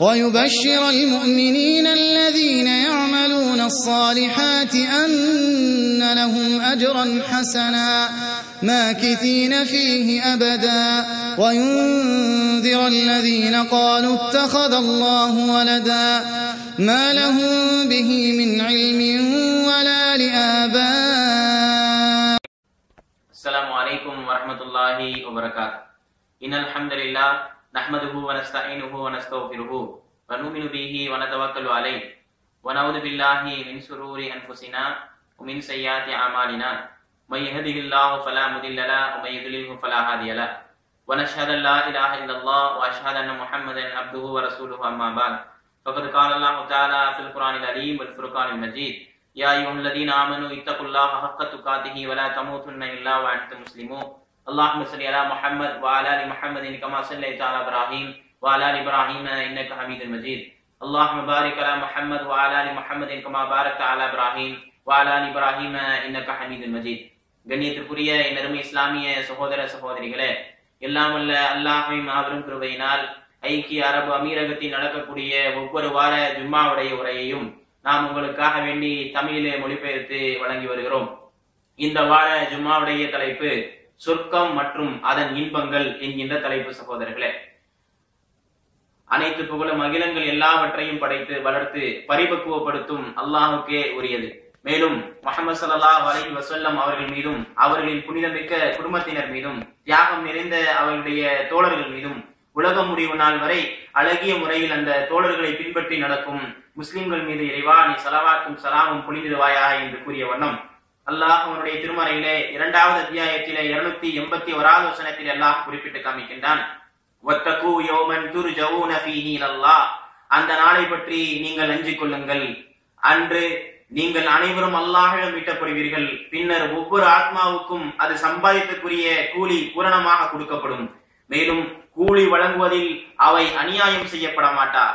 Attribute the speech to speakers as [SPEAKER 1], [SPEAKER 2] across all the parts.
[SPEAKER 1] ويبشر المؤمنين الذين يعملون الصالحات أن لهم أجرا حسنا ماكثين فيه أبدا. وينذر الذين قالوا اتخذ الله ولدا ما لهم به من علم ولا لآبائهم
[SPEAKER 2] السلام عليكم ورحمة الله وبركاته. إن الحمد لله نحمده ونستعينه ونستغفره ونؤمن به ونتوكل عليه. ونعوذ بالله من شرور أنفسنا ومن سيئات أعمالنا. من يهده الله فلا مضل له ومن يضلله فلا هادي له. ونشهد أن لا إله إلا الله وأشهد أن محمدا عبده ورسوله أما بعد. فقد قال الله تعالى في القرآن العليم والفرقان المجيد. يا أيها الذين آمنوا اتقوا الله حق تقاته ولا تموتن إلا وأنتم مسلمون. اللهم صل على محمد وعلى آل محمد كما صليت على إبراهيم وعلى آل إبراهيم إنك حميد مجيد اللهم بارك على محمد وعلى آل محمد كما باركت على إبراهيم وعلى آل إبراهيم إنك حميد مجيد கண்ணியத்திற்குரிய என் அருமை இஸ்லாமிய சகோதர சகோதரிகளே எல்லாம் வல்ல அல்லாஹின் மாபெரும் கிருபையினால் ஐக்கிய அரபு அமீரகத்தில் நடக்கக்கூடிய ஒவ்வொரு வார ஜும்மாவுடைய உரையையும் நாம் உங்களுக்காக வேண்டி தமிழிலே மொழிபெயர்த்து வழங்கி வருகிறோம் இந்த வார ஜும்மாவுடைய தலைப்பு சொர்க்கம் மற்றும் அதன் இன்பங்கள் என்கின்ற தலைப்பு சகோதரர்களே. அனைத்து புகழும் அகிலங்கள் எல்லாவற்றையும் படைத்து வளர்த்து பரிபக்குவப்படுத்தும் அல்லாஹுக்கே உரியது. மேலும் முகமது சல்லாஹ் அலி வசல்லம் அவர்கள் மீதும் அவர்களின் புனிதமிக்க குடும்பத்தினர் மீதும் தியாகம் நிறைந்த அவர்களுடைய தோழர்கள் மீதும் உலகம் முடிவு நாள் வரை அழகிய முறையில் அந்த தோழர்களை பின்பற்றி நடக்கும் முஸ்லிம்கள் மீது இறைவா நீ சலவாக்கும் சலாமும் புனிதவாயா என்று கூறிய வண்ணம் அல்லாஹ் அவனுடைய திருமறையிலே இரண்டாவது அத்தியாயத்திலே இருநூத்தி எண்பத்தி ஓராவது வசனத்தில் அல்லாஹ் குறிப்பிட்டு காமிக்கின்றான். ஒத்தகு யோமன் துரு ஜவுன அல்லாஹ் அந்த நாளை பற்றி நீங்கள் அஞ்சிக் கொள்ளுங்கள். அன்று நீங்கள் அனைவரும் அல்லாஹிடம் மீட்டப்படுவீர்கள். பின்னர் ஒவ்வொரு ஆத்மாவுக்கும் அது சம்பாதித்துக்குரிய கூலி பூரணமாக கொடுக்கப்படும். மேலும் கூலி வழங்குவதில் அவை அநியாயம் செய்யப்பட மாட்டா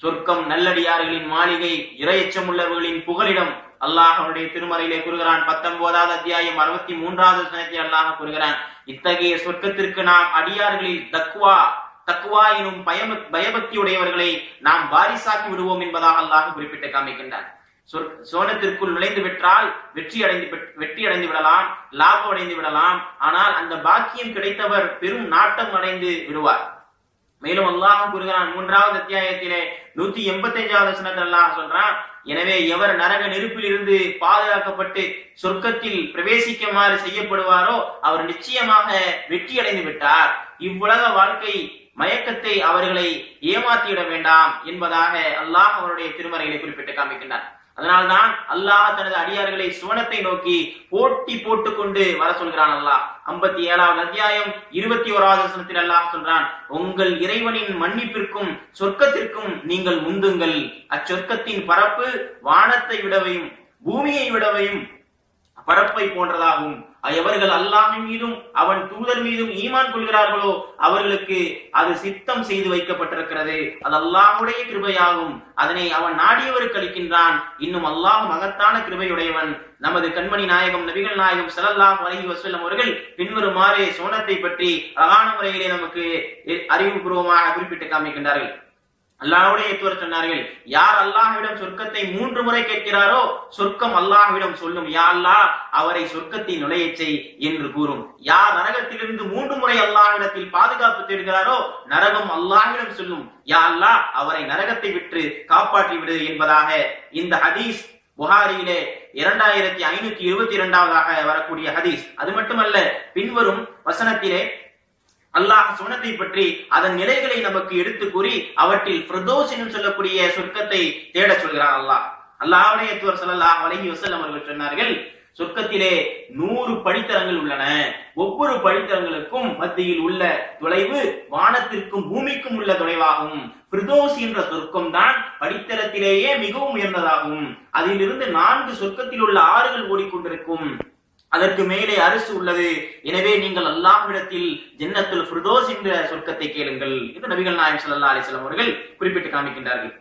[SPEAKER 2] சொர்க்கம் நல்லடியார்களின் மாளிகை இரையச்சம் உள்ளவர்களின் புகலிடம் அல்லாஹ் அவனுடைய திருமறையிலே கூறுகிறான் பத்தொன்பதாவது அத்தியாயம் அறுபத்தி மூன்றாவது சனத்தில் அல்லாஹ் கூறுகிறான். இத்தகைய சொர்க்கத்திற்கு நாம் அடியார்களில் தக்குவா தக்குவா எனும் பயம் பயபக்தியுடையவர்களை நாம் வாரிசாக்கி விடுவோம் என்பதாக அல்லாஹ் குறிப்பிட்டு காமிக்கின்றான். சோனத்திற்குள் நுழைந்து விட்டால் வெற்றி அடைந்து வெற்றி அடைந்து விடலாம் லாபம் அடைந்து விடலாம் ஆனால் அந்த பாக்கியம் கிடைத்தவர் பெரும் நாட்டம் அடைந்து விடுவார். மேலும் அல்லாஹ் கூறுகிறான் மூன்றாவது அத்தியாயத்திலே நூத்தி எண்பத்தி அஞ்சாவது சனத்தில் அல்லாஹ் சொல்றான் எனவே எவர் நரக நெருப்பில் இருந்து பாதுகாக்கப்பட்டு சொர்க்கத்தில் பிரவேசிக்குமாறு செய்யப்படுவாரோ அவர் நிச்சயமாக வெற்றி அடைந்து விட்டார். இவ்வுலக வாழ்க்கை மயக்கத்தை அவர்களை ஏமாற்றிவிட வேண்டாம் என்பதாக அல்லாஹ் அவருடைய திருமறைகளை குறிப்பிட்டு காமிக்கின்றார் அதனால்தான் அல்லாஹ் தனது அடியார்களை சுவனத்தை நோக்கி போட்டி போட்டுக்கொண்டு வர சொல்கிறான் அல்லாஹ். ஐம்பத்தி ஏழாவது அத்தியாயம் இருபத்தி ஓராவது வசனத்தில் அல்லாஹ் சொல்றான் உங்கள் இறைவனின் மன்னிப்பிற்கும் சொர்க்கத்திற்கும் நீங்கள் முந்துங்கள் அச்சொர்க்கத்தின் பரப்பு வானத்தை விடவையும் பூமியை விடவையும் பரப்பை போன்றதாகும். எவர்கள் அல்லாஹின் மீதும் அவன் தூதர் மீதும் ஈமான் கொள்கிறார்களோ அவர்களுக்கு அது சித்தம் செய்து வைக்கப்பட்டிருக்கிறது. அது அல்லாஹுடைய கிருபையாகும். அதனை அவன் நாடியவருக்கு அளிக்கின்றான். இன்னும் அல்லாஹ் மகத்தான கிருபையுடையவன். நமது கண்மணி நாயகம் நபிகள் நாயகம் சலல்லாஹ் வலகி வசல்லம் அவர்கள் பின்வருமாறு சோனத்தை பற்றி அழகான முறையிலே நமக்கு அறிவுபூர்வமாக குறிப்பிட்டு காமிக்கின்றார்கள். அல்லாஹுடைய தூர சொன்னார்கள் யார் அல்லாஹ்விடம் சொர்க்கத்தை மூன்று முறை கேட்கிறாரோ சொர்க்கம் அல்லாஹ்விடம் சொல்லும் யா அல்லாஹ் அவரை சொர்க்கத்தை நுழைய செய் என்று கூறும். யார் நரகத்திலிருந்து மூன்று முறை அல்லாஹ்விடத்தில் பாதுகாப்பு தேடுகிறாரோ நரகம் அல்லாஹ்விடம் சொல்லும் யா அல்லாஹ் அவரை நரகத்தை விட்டு காப்பாற்றி விடு என்பதாக இந்த ஹதீஸ் புகாரியிலே இரண்டாயிரத்தி ஐநூத்தி இருபத்தி இரண்டாவதாக வரக்கூடிய ஹதீஸ். அது மட்டுமல்ல பின்வரும் வசனத்திலே அல்லாஹ் சுனத்தை பற்றி அதன் நிலைகளை நமக்கு எடுத்து கூறி அவற்றில் பிரதோஸ் என்று சொல்லக்கூடிய சொர்க்கத்தை தேட சொல்கிறான் அல்லாஹ். அல்லாஹுடைய தூர் சல்லாஹ் வலகி வசல்லம் அவர்கள் சொன்னார்கள் சொர்க்கத்திலே நூறு படித்தரங்கள் உள்ளன. ஒவ்வொரு படித்தரங்களுக்கும் மத்தியில் உள்ள தொலைவு வானத்திற்கும் பூமிக்கும் உள்ள தொலைவாகும். பிரதோஸ் என்ற சொர்க்கம் தான் படித்தரத்திலேயே மிகவும் உயர்ந்ததாகும். அதிலிருந்து நான்கு சொர்க்கத்தில் உள்ள ஆறுகள் ஓடிக்கொண்டிருக்கும். அதற்கு மேலே அரசு உள்ளது. எனவே நீங்கள் அல்லாஹ்விடத்தில் ஜென்னத்துல் ஃபிர்தோஸ் என்ற சொர்க்கத்தை கேளுங்கள் என்று நபிகள் நாயம் சல்லா அலிஸ்லாம் அவர்கள் குறிப்பிட்டு காமிக்கின்றார்கள்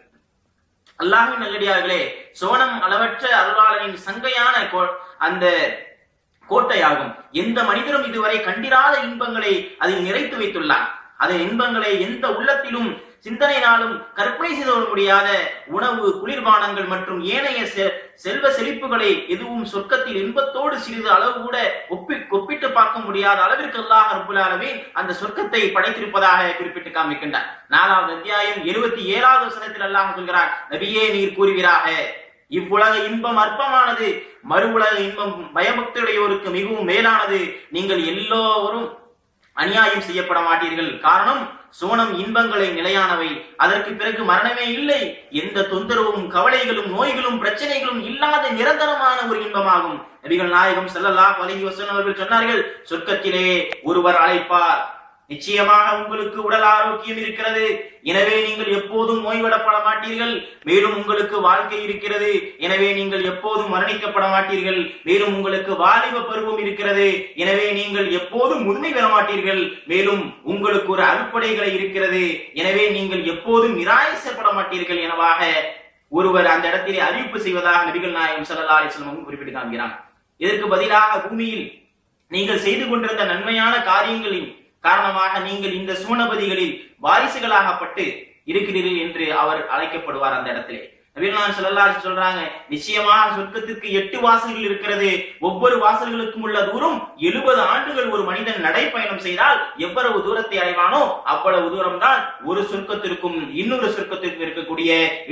[SPEAKER 2] அல்லாஹ்வின் நல்லடியார்களே சோனம் அளவற்ற அருளாளனின் சங்கையான கோ- அந்த கோட்டையாகும். எந்த மனிதரும் இதுவரை கண்டிராத இன்பங்களை அதில் நிறைத்து வைத்துள்ளார் அதன் இன்பங்களை எந்த உள்ளத்திலும் சிந்தனையினாலும் கற்பனை செய்து கொள்ள முடியாத உணவு குளிர்பானங்கள் மற்றும் ஏனைய செ- செல்வ செழிப்புகளை எதுவும் சொர்க்கத்தில் இன்பத்தோடு சிறிது அளவு கூட ஒப்பி ஒப்பிட்டு பார்க்க முடியாத அளவிற்கு அல்லாஹ் ரப்புல் அந்த சொர்க்கத்தை படைத்திருப்பதாக குறிப்பிட்டு காமிக்கின்றார். நாலாவது அத்தியாயம் எழுபத்தி ஏழாவது வசனத்தில் அல்லாஹ் சொல்கிறார் நபியே நீர் கூறுகிறாக இவ்வுலக இன்பம் அற்பமானது மறு உலக இன்பம் பயபக்தியுடையோருக்கு மிகவும் மேலானது. நீங்கள் எல்லோரும் அநியாயம் செய்யப்பட மாட்டீர்கள். காரணம் சோனம் இன்பங்களை நிலையானவை. அதற்கு பிறகு மரணமே இல்லை. எந்த தொந்தரவும் கவலைகளும் நோய்களும் பிரச்சனைகளும் இல்லாத நிரந்தரமான ஒரு இன்பமாகும். நபிகள் நாயகம் செல்லல்லா அலைஹி வசன் அவர்கள் சொன்னார்கள் சொர்க்கத்திலே ஒருவர் அழைப்பார். நிச்சயமாக உங்களுக்கு உடல் ஆரோக்கியம் இருக்கிறது. எனவே நீங்கள் எப்போதும் நோய்விடப்பட மாட்டீர்கள். மேலும் உங்களுக்கு வாழ்க்கை இருக்கிறது. எனவே நீங்கள் எப்போதும் மரணிக்கப்பட மாட்டீர்கள். மேலும் உங்களுக்கு வாலிப பருவம் இருக்கிறது. எனவே நீங்கள் எப்போதும் முதுமை பெற மாட்டீர்கள். மேலும் உங்களுக்கு ஒரு அறுப்படைகளை இருக்கிறது. எனவே நீங்கள் எப்போதும் நிராயசப்பட மாட்டீர்கள் எனவாக ஒருவர் அந்த இடத்திலே அறிவிப்பு செய்வதாக நபிகள் நாயகம் சல்லா அலிஸ்லமும் குறிப்பிட்டு காண்கிறான். இதற்கு பதிலாக பூமியில் நீங்கள் செய்து கொண்டிருந்த நன்மையான காரியங்களின் காரணமாக நீங்கள் இந்த சூனபதிகளில் வாரிசுகளாகப்பட்டு இருக்கிறீர்கள் என்று அவர் அழைக்கப்படுவார் அந்த இடத்திலே. நபிகளான் ஸல்லல்லாஹு சொல்றாங்க நிச்சயமாக சொர்க்கத்திற்கு எட்டு வாசல்கள் இருக்கிறது. ஒவ்வொரு வாசல்களுக்கும் உள்ள தூரம் எழுபது ஆண்டுகள் ஒரு மனிதன் நடைப்பயணம் செய்தால் எவ்வளவு தூரத்தை அடைவானோ அவ்வளவு தூரம் தான் ஒரு சொர்க்கத்திற்கும் இன்னொரு சொர்க்கத்திற்கும் இருக்கக்கூடிய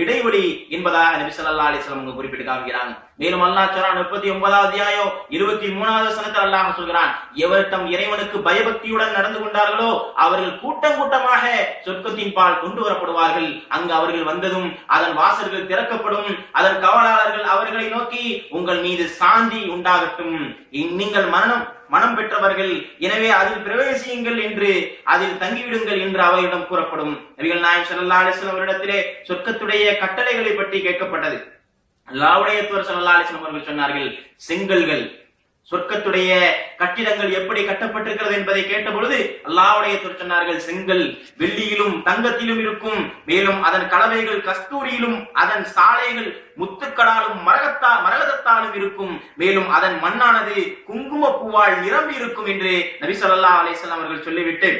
[SPEAKER 2] இடைவெளி என்பதாக நபி சொல்லா அலிஸ்லாம் குறிப்பிட்டு காமிக்கிறாங்க மேலும் அல்லாஹ் சொல்றான் முப்பத்தி ஒன்பதாவது அத்தியாயம் இருபத்தி மூணாவது சனத்தில் அல்லாஹ் சொல்கிறான் எவர் தம் இறைவனுக்கு பயபக்தியுடன் நடந்து கொண்டார்களோ அவர்கள் கூட்டம் கூட்டமாக சொர்க்கத்தின் பால் கொண்டு வரப்படுவார்கள். அங்கு அவர்கள் வந்ததும் அதன் வாசல்கள் திறக்கப்படும் அதன் கவலாளர்கள் அவர்களை நோக்கி உங்கள் மீது சாந்தி உண்டாகட்டும். நீங்கள் மரணம் மனம் பெற்றவர்கள் எனவே அதில் பிரவேசியுங்கள் என்று அதில் தங்கிவிடுங்கள் என்று அவரிடம் கூறப்படும். நபிகள் நாயம் சல்லா அலைஹி அவரிடத்திலே சொர்க்கத்துடைய கட்டளைகளை பற்றி கேட்கப்பட்டது. அல்லாவுடைய தூதர் சல்லா அலைஹி அவர்கள் சொன்னார்கள் செங்கல்கள் சொர்க்கத்துடைய கட்டிடங்கள் எப்படி கட்டப்பட்டிருக்கிறது என்பதை கேட்ட பொழுது அல்லாஹ்வுடைய சொன்னார்கள் செங்கல் வெள்ளியிலும் தங்கத்திலும் இருக்கும். மேலும் அதன் கலவைகள் கஸ்தூரியிலும் அதன் சாலைகள் முத்துக்களாலும் மரகத்தா மரகதத்தாலும் இருக்கும். மேலும் அதன் மண்ணானது குங்கும பூவால் நிரம்பி இருக்கும் என்று நபி சொல்லா அலிஸ்லாம் அவர்கள் சொல்லிவிட்டு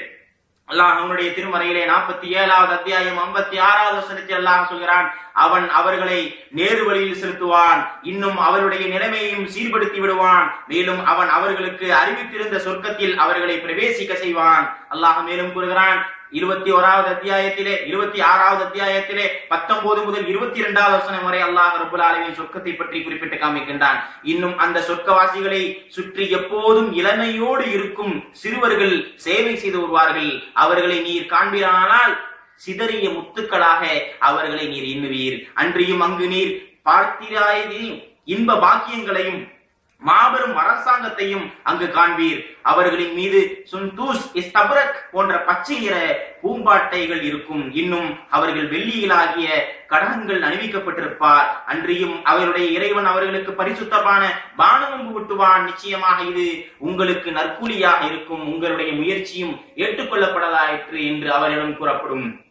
[SPEAKER 2] அல்லாஹ் அவனுடைய திருமறையிலே நாற்பத்தி ஏழாவது அத்தியாயம் ஐம்பத்தி ஆறாவது வசனத்தில் அல்லாஹ் சொல்கிறான். அவன் அவர்களை நேரு வழியில் செலுத்துவான். இன்னும் அவருடைய நிலைமையையும் சீர்படுத்தி விடுவான். மேலும் அவன் அவர்களுக்கு அறிவித்திருந்த சொர்க்கத்தில் அவர்களை பிரவேசிக்க செய்வான். அல்லாஹ் மேலும் கூறுகிறான் இருபத்தி ஓராவது அத்தியாயத்திலே இருபத்தி ஆறாவது அத்தியாயத்திலே பத்தொன்பது முதல் இருபத்தி இரண்டாவது வசனம் வரை அல்லாஹ் ரபுல் ஆலமின் சொர்க்கத்தை பற்றி குறிப்பிட்டு காமிக்கின்றான். இன்னும் அந்த சொர்க்கவாசிகளை சுற்றி எப்போதும் இளமையோடு இருக்கும் சிறுவர்கள் சேவை செய்து வருவார்கள். அவர்களை நீர் காண்பீரானால் சிதறிய முத்துக்களாக அவர்களை நீர் எண்ணுவீர். அன்றியும் அங்கு நீர் பார்த்திராயதையும் இன்ப பாக்கியங்களையும் மாபெரும் அரசாங்கத்தையும் அங்கு காண்பீர். அவர்களின் மீது சுந்தூஸ் இஸ்தபரக் போன்ற பச்சை நிற பூம்பாட்டைகள் இருக்கும். இன்னும் அவர்கள் வெள்ளியிலாகிய கடகங்கள் அணிவிக்கப்பட்டிருப்பார். அன்றியும் அவருடைய இறைவன் அவர்களுக்கு பரிசுத்தமான பானமும் விட்டுவான் நிச்சயமாக இது உங்களுக்கு நற்கூலியாக இருக்கும். உங்களுடைய முயற்சியும் ஏற்றுக்கொள்ளப்படலாயிற்று என்று அவரிடம் கூறப்படும்.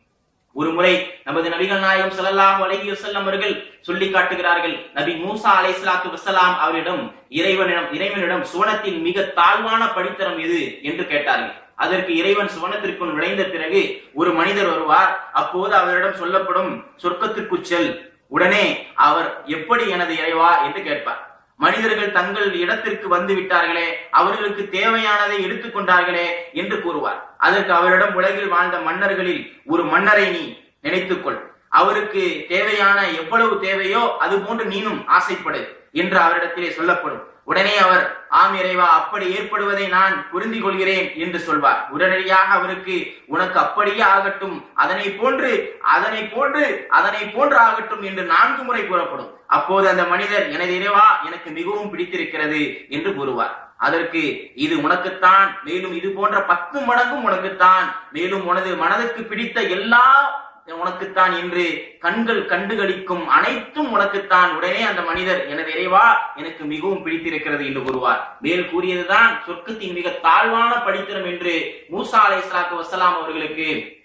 [SPEAKER 2] ஒரு முறை நமது நபிகள் நாயகம் செல்லலாம் அலைஹி செல்லம் அவர்கள் சொல்லி காட்டுகிறார்கள். நபி மூசா அலை சலாத்து வசலாம் அவரிடம் இறைவனிடம் இறைவனிடம் சுவனத்தின் மிக தாழ்வான படித்தரம் எது என்று கேட்டார்கள். அதற்கு இறைவன் சுவனத்திற்குள் நுழைந்த பிறகு ஒரு மனிதர் வருவார். அப்போது அவரிடம் சொல்லப்படும் சொர்க்கத்திற்கு செல். உடனே அவர் எப்படி எனது இறைவா என்று கேட்பார். மனிதர்கள் தங்கள் இடத்திற்கு வந்து விட்டார்களே அவர்களுக்கு தேவையானதை எடுத்துக்கொண்டார்களே என்று கூறுவார். அதற்கு அவரிடம் உலகில் வாழ்ந்த மன்னர்களில் ஒரு மன்னரை நீ நினைத்துக்கொள். அவருக்கு தேவையான எவ்வளவு தேவையோ அது போன்று நீனும் ஆசைப்படு. என்று அவரிடத்திலே சொல்லப்படும். உடனே அவர் ஆம் இறைவா அப்படி ஏற்படுவதை நான் புரிந்து கொள்கிறேன் என்று சொல்வார். உடனடியாக அவருக்கு உனக்கு அப்படியே ஆகட்டும். அதனை போன்று அதனை போன்று அதனை போன்று ஆகட்டும் என்று நான்கு முறை கூறப்படும். அப்போது அந்த மனிதர் எனது இறைவா எனக்கு மிகவும் பிடித்திருக்கிறது என்று கூறுவார். அதற்கு இது உனக்குத்தான் மேலும் இது போன்ற பத்து மடங்கும் உனக்குத்தான். மேலும் உனது மனதுக்கு பிடித்த எல்லா உனக்குத்தான் என்று கண்கள் கண்டுகளிக்கும் அனைத்தும் உனக்குத்தான். உடனே அந்த மனிதர் எனது இறைவா எனக்கு மிகவும் பிடித்திருக்கிறது என்று கூறுவார். மேல் கூறியதுதான் சொர்க்கத்தின் மிக தாழ்வான படித்திரம் என்று மூசா அலை சலாத்து வசலாம் அவர்களுக்கு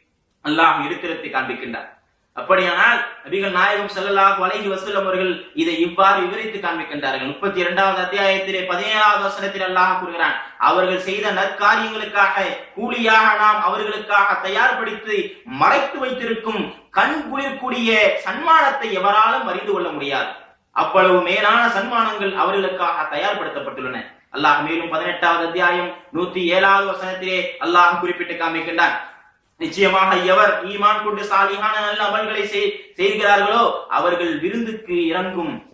[SPEAKER 2] அல்லாஹ் எடுத்திருத்தி காண்பிக்கின்றார். அப்படியானால் நபிகள் நாயகம் ஸல்லல்லாஹு வலைகி வசூலம் அவர்கள் இதை இவ்வாறு விவரித்து காண்பிக்கின்றார்கள். முப்பத்தி இரண்டாவது அத்தியாயத்திலே பதினேழாவது வசனத்தில் அல்லாஹ் கூறுகிறான் அவர்கள் செய்த நற்காரியங்களுக்காக கூலியாக நாம் அவர்களுக்காக தயார்படுத்தி மறைத்து வைத்திருக்கும் கண் குளிர்க்கூடிய சன்மானத்தை எவராலும் அறிந்து கொள்ள முடியாது. அவ்வளவு மேலான சன்மானங்கள் அவர்களுக்காக தயார்படுத்தப்பட்டுள்ளன. அல்லாஹ் மேலும் பதினெட்டாவது அத்தியாயம் நூத்தி ஏழாவது வசனத்திலே அல்லாஹ் குறிப்பிட்டு காமிக்கின்றான் நிச்சயமாக எவர் ஈமான் கொண்டு சாலிகான நல்ல அமல்களை செய்- செய்கிறார்களோ அவர்கள் விருந்துக்கு இறங்கும்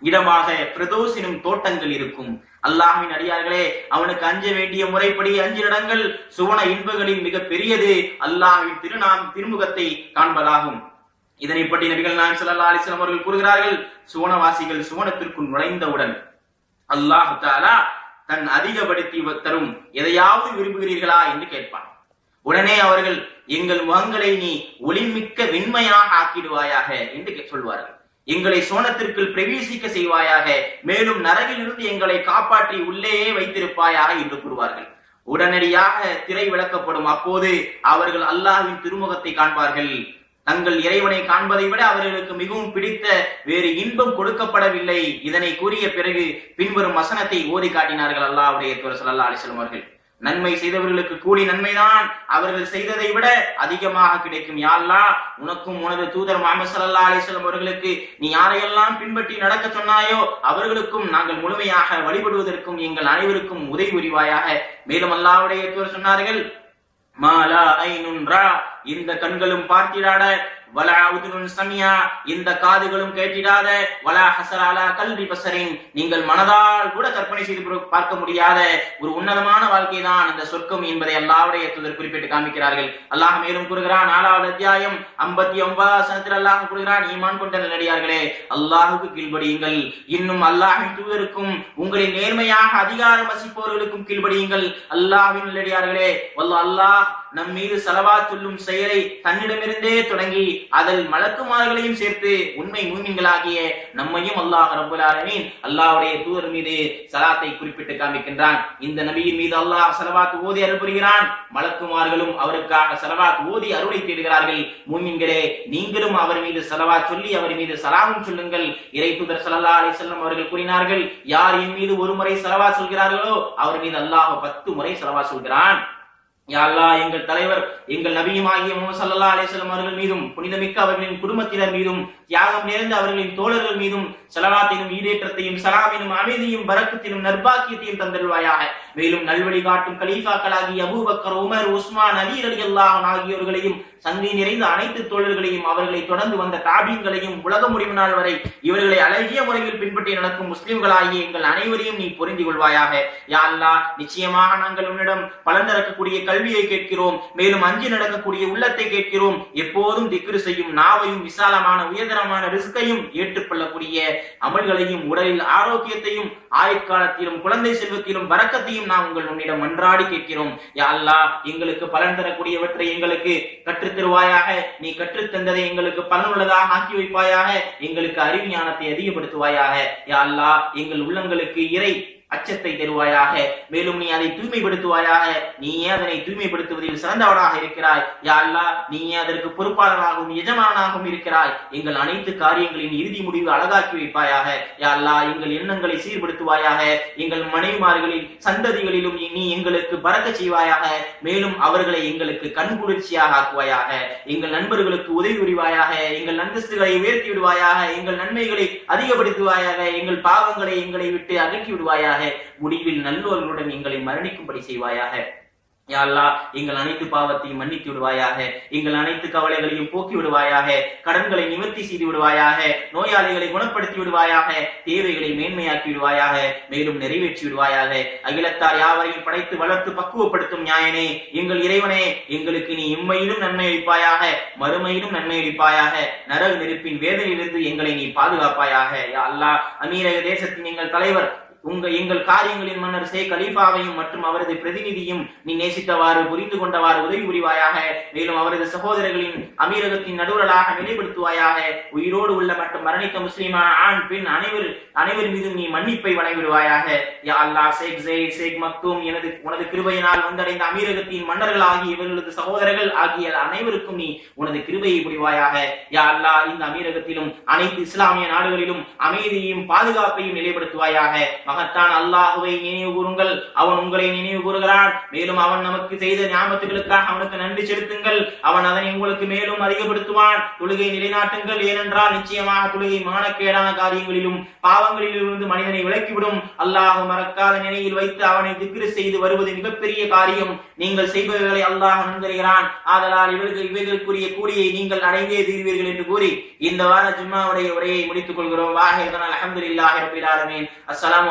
[SPEAKER 2] இடமாக பிரதோசினும் தோட்டங்கள் இருக்கும். அல்லாஹின் அடியார்களே அவனுக்கு அஞ்ச வேண்டிய முறைப்படி அஞ்சு இடங்கள் சுவன இன்பங்களில் மிக பெரியது. அல்லாஹின் திருநாம் திருமுகத்தை காண்பதாகும். இதனை பற்றி நபிகள் நாயம் ஸல்லல்லாஹு அலிஸ்லாம் அவர்கள் கூறுகிறார்கள் சுவனவாசிகள் சுவனத்திற்குள் நுழைந்தவுடன் அல்லாஹ் தாலா தன் அதிகப்படுத்தி தரும். எதையாவது விரும்புகிறீர்களா? என்று கேட்பான். உடனே அவர்கள் எங்கள் முகங்களை நீ ஒளிமிக்க வெண்மையாக ஆக்கிடுவாயாக என்று சொல்வார்கள். எங்களை சோனத்திற்குள் பிரவேசிக்க செய்வாயாக மேலும் நரகிலிருந்து எங்களை காப்பாற்றி உள்ளேயே வைத்திருப்பாயாக என்று கூறுவார்கள். உடனடியாக திரை விளக்கப்படும் அப்போது அவர்கள் அல்லாஹ்வின் திருமுகத்தை காண்பார்கள். தங்கள் இறைவனை காண்பதை விட அவர்களுக்கு மிகவும் பிடித்த வேறு இன்பம் கொடுக்கப்படவில்லை. இதனை கூறிய பிறகு பின்வரும் வசனத்தை ஓதி காட்டினார்கள் அல்லாஹுடைய தூதர் ஸல்லல்லாஹு அவர்கள். நன்மை செய்தவர்களுக்கு கூலி நன்மைதான். அவர்கள் செய்ததை விட அதிகமாக கிடைக்கும் யா உனக்கும் உனது தூதர் முஹம்மது ஸல்லல்லாஹு அவர்களுக்கு நீ யாரையெல்லாம் பின்பற்றி நடக்க சொன்னாயோ அவர்களுக்கும் நாங்கள் முழுமையாக வழிபடுவதற்கும் எங்கள் அனைவருக்கும் உதவி புரிவாயாக. மேலும் அல்லாவுடைய சொன்னார்கள் மாலா ஐ நுன்றா இந்த கண்களும் பார்த்திடாட இந்த காதுகளும் கேட்டிடாத வலா ஹசராலா கல்வி பசரின் நீங்கள் மனதால் கூட கற்பனை செய்து பார்க்க முடியாத ஒரு உன்னதமான வாழ்க்கை தான் இந்த சொர்க்கம் என்பதை அல்லாவுடைய தூதர் குறிப்பிட்டு காண்பிக்கிறார்கள். அல்லாஹ் மேலும் கூறுகிறான் நாலாவது அத்தியாயம் ஐம்பத்தி ஒன்பது அல்லாஹ் கூறுகிறான் ஈமான் கொண்ட நல்லடியார்களே அல்லாஹுக்கு கீழ்படியுங்கள். இன்னும் அல்லாஹின் தூதருக்கும் உங்களின் நேர்மையாக அதிகாரம் வசிப்பவர்களுக்கும் கீழ்படியுங்கள். அல்லாஹ்வின் நல்லடியார்களே வல்ல அல்லாஹ் நம் மீது செலவா சொல்லும் செயலை தன்னிடமிருந்தே தொடங்கி அதில் மலக்குமார்களையும் சேர்த்து உண்மை மூமின்களாகிய நம்மையும் அல்லாஹ் ரப்பல் ஆலமீன் தூதர் மீது சலாத்தை குறிப்பிட்டு காண்பிக்கின்றான். இந்த நபியின் மீது அல்லாஹ் சலவாத் ஓதி அருள் புரிகிறான் மலக்குமார்களும் அவருக்காக சலவாத் ஓதி அருளை தேடுகிறார்கள். மூமின்களே நீங்களும் அவர் மீது சலவாத் சொல்லி அவர் மீது சலாமும் சொல்லுங்கள். இறை தூதர் சலல்லா அலி செல்லம் அவர்கள் கூறினார்கள் யார் என் மீது ஒரு முறை சலவாத் சொல்கிறார்களோ அவர் மீது அல்லாஹ் பத்து முறை சலவாத் சொல்கிறான். யாழ்லா எங்கள் தலைவர் எங்கள் நபியுமாகிய முகமது சல்லா அலைஹி அவர்கள் மீதும் புனிதமிக்க அவர்களின் குடும்பத்தினர் மீதும் தியாகம் நிறைந்த அவர்களின் தோழர்கள் மீதும் சலவாத்தினும் ஈடேற்றத்தையும் சலாமினும் அமைதியும் வரக்கத்திலும் நர்பாக்கியத்தையும் தந்திருவாயாக மேலும் நல்வழி காட்டும் கலீஃபாக்களாகிய Abu Bakr Umar Uthman Ali ரலியல்லாஹு ஆகியோர்களையும் சங்கை நிறைந்த அனைத்து தோழர்களையும் அவர்களை தொடர்ந்து வந்த தாபியங்களையும் உலக முடிவு நாள் வரை இவர்களை அழகிய முறையில் பின்பற்றி நடக்கும் முஸ்லிம்களாகிய எங்கள் அனைவரையும் நீ புரிந்து கொள்வாயாக. யாழ்லா நிச்சயமாக நாங்கள் உன்னிடம் பலன் நடக்கக்கூடிய கல்வியை கேட்கிறோம். மேலும் அஞ்சு நடக்கக்கூடிய உள்ளத்தை கேட்கிறோம். எப்போதும் திக்ரு செய்யும் நாவையும் விசாலமான உயர்தரமான ரிஸ்கையும் ஏற்றுக்கொள்ளக்கூடிய அமல்களையும் உடலில் ஆரோக்கியத்தையும் ஆயுட்காலத்திலும் குழந்தை செல்வத்திலும் வரக்கத்தையும் நாம் உங்கள் உன்னிடம் மன்றாடி கேட்கிறோம். யா எங்களுக்கு பலன் தரக்கூடியவற்றை எங்களுக்கு கற்று தருவாயாக நீ கற்றுத்தந்ததை எங்களுக்கு பலனுள்ளதாக ஆக்கி வைப்பாயாக. எங்களுக்கு அறிவிஞானத்தை அதிகப்படுத்துவாயாக. யா அல்லா எங்கள் உள்ளங்களுக்கு இறை அச்சத்தை தருவாயாக மேலும் நீ அதை தூய்மைப்படுத்துவாயாக. நீயே அதனை தூய்மைப்படுத்துவதில் சிறந்தவனாக இருக்கிறாய். யா நீயே அதற்கு பொறுப்பாளனாகவும் எஜமானாகவும் இருக்கிறாய். எங்கள் அனைத்து காரியங்களின் இறுதி முடிவு அழகாக்கி வைப்பாயாக. யா எங்கள் எண்ணங்களை சீர்படுத்துவாயாக. எங்கள் மனைவிமார்களின் சந்ததிகளிலும் நீ எங்களுக்கு பறக்க செய்வாயாக. மேலும் அவர்களை எங்களுக்கு கண்குளிர்ச்சியாக ஆக்குவாயாக. எங்கள் நண்பர்களுக்கு உதவி புரிவாயாக. எங்கள் அந்தஸ்துகளை உயர்த்தி விடுவாயாக. எங்கள் நன்மைகளை அதிகப்படுத்துவாயாக. எங்கள் பாவங்களை எங்களை விட்டு அகற்றி விடுவாயாக. முடிவில் நல்லோர்களுடன் எங்களை மரணிக்கும்படி செய்வாயாக. யாழ்லா எங்கள் அனைத்து பாவத்தையும் மன்னித்து விடுவாயாக. எங்கள் அனைத்து கவலைகளையும் போக்கி விடுவாயாக. கடன்களை நிவர்த்தி செய்து விடுவாயாக. நோயாளிகளை குணப்படுத்தி விடுவாயாக. தேவைகளை மேன்மையாக்கி விடுவாயாக. மேலும் நிறைவேற்றி விடுவாயாக. அகிலத்தார் யாவரையும் படைத்து வளர்த்து பக்குவப்படுத்தும் நியாயனே எங்கள் இறைவனே எங்களுக்கு நீ இம்மையிலும் நன்மை அளிப்பாயாக. மறுமையிலும் நன்மை அளிப்பாயாக. நரக நெருப்பின் வேதனையிலிருந்து எங்களை நீ பாதுகாப்பாயாக. யா அல்லா அமீரக தேசத்தின் எங்கள் தலைவர் உங்க எங்கள் காரியங்களின் மன்னர் சே கலீஃபாவையும் மற்றும் அவரது பிரதிநிதியும் நீ நேசித்தவாறு புரிந்து கொண்டவாறு உதவி புரிவாயாக. மேலும் அவரது சகோதரர்களின் அமீரகத்தின் நடுவர்களாக நிலைப்படுத்துவாயாக. உயிரோடு உள்ள மற்றும் மரணித்த முஸ்லிமா ஆண் பெண் அனைவர் அனைவர் மீதும் நீ மன்னிப்பை வழங்கிவிடுவாயாக. யா அல்லா ஷேக் ஜெயித் ஷேக் மக்தூம் எனது உனது கிருபையினால் வந்தடைந்த அமீரகத்தின் மன்னர்கள் ஆகிய இவர்களது சகோதரர்கள் ஆகிய அனைவருக்கும் நீ உனது கிருபையை புரிவாயாக. யா அல்லா இந்த அமீரகத்திலும் அனைத்து இஸ்லாமிய நாடுகளிலும் அமைதியையும் பாதுகாப்பையும் நிலைப்படுத்துவாயாக. மகத்தான் அல்லாஹுவை நினைவு கூறுங்கள். அவன் உங்களை நினைவு கூறுகிறான். மேலும் அவன் நமக்கு செய்த ஞாபகத்துகளுக்காக அவனுக்கு நன்றி செலுத்துங்கள். அவன் அதனை உங்களுக்கு மேலும் அதிகப்படுத்துவான். தொழுகை நிலைநாட்டுங்கள். ஏனென்றால் நிச்சயமாக தொழுகை மானக்கேடான காரியங்களிலும் பாவங்களிலிருந்து மனிதனை விலக்கிவிடும். அல்லாஹ் மறக்காத நிலையில் வைத்து அவனை திக்ரு செய்து வருவது மிகப்பெரிய காரியம். நீங்கள் செய்பவர்களை அல்லாஹ் நன்கறிகிறான் ஆதலால் இவர்கள் இவைகளுக்குரிய கூலியை நீங்கள் அடைந்தே தீர்வீர்கள் என்று கூறி இந்த வார ஜும்மாவுடைய உரையை முடித்துக் கொள்கிறோம். வாஹிதன் அல்ஹம்துலில்லாஹி ரப்பில் ஆலமீன். அஸ்ஸலாமு